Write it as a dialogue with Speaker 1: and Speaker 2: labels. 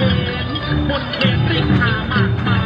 Speaker 1: เบนบนเบนริมหามากมา